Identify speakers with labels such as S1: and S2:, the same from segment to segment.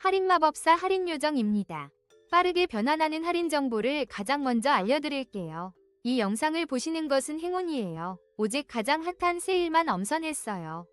S1: 할인 마법사 할인 요정입니다. 빠르게 변환하는 할인 정보를 가장 먼저 알려드릴게요. 이 영상을 보시는 것은 행운이에요. 오직 가장 핫한 세일만 엄선했어요.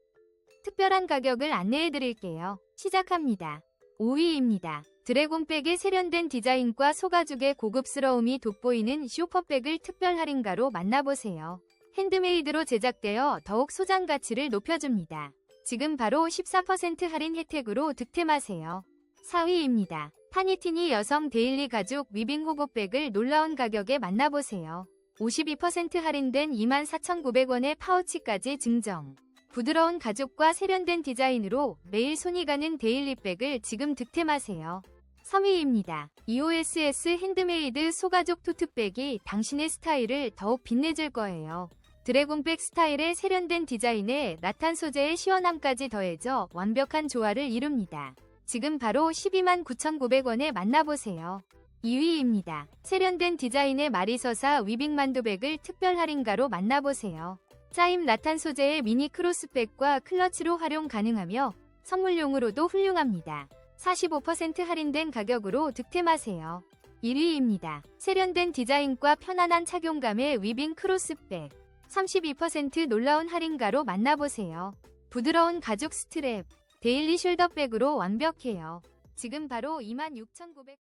S1: 특별한 가격을 안내해드릴게요. 시작합니다. 5위입니다. 드래곤백의 세련된 디자인과 소가죽의 고급스러움이 돋보이는 쇼퍼백을 특별 할인가로 만나보세요. 핸드메이드로 제작되어 더욱 소장 가치를 높여줍니다. 지금 바로 14% 할인 혜택으로 득템하세요. 4위입니다. 파니티니 여성 데일리 가죽 위빙 호보백을 놀라운 가격에 만나보세요. 52% 할인된 24,900원의 파우치까지 증정. 부드러운 가죽과 세련된 디자인으로 매일 손이 가는 데일리백을 지금 득템하세요. 3위입니다. EOSS 핸드메이드 소가죽 토트백이 당신의 스타일을 더욱 빛내줄 거예요. 드래곤백 스타일의 세련된 디자인에 라탄 소재의 시원함까지 더해져 완벽한 조화를 이룹니다. 지금 바로 12만 9,900원에 만나보세요. 2위입니다. 세련된 디자인의 마리서사 위빙 만두백을 특별 할인가로 만나보세요. 짜임 라탄 소재의 미니 크로스백과 클러치로 활용 가능하며 선물용으로도 훌륭합니다. 45% 할인된 가격으로 득템하세요. 1위입니다. 세련된 디자인과 편안한 착용감의 위빙 크로스백. 32% 놀라운 할인가로 만나보세요. 부드러운 가죽 스트랩, 데일리 숄더백으로 완벽해요. 지금 바로 26,900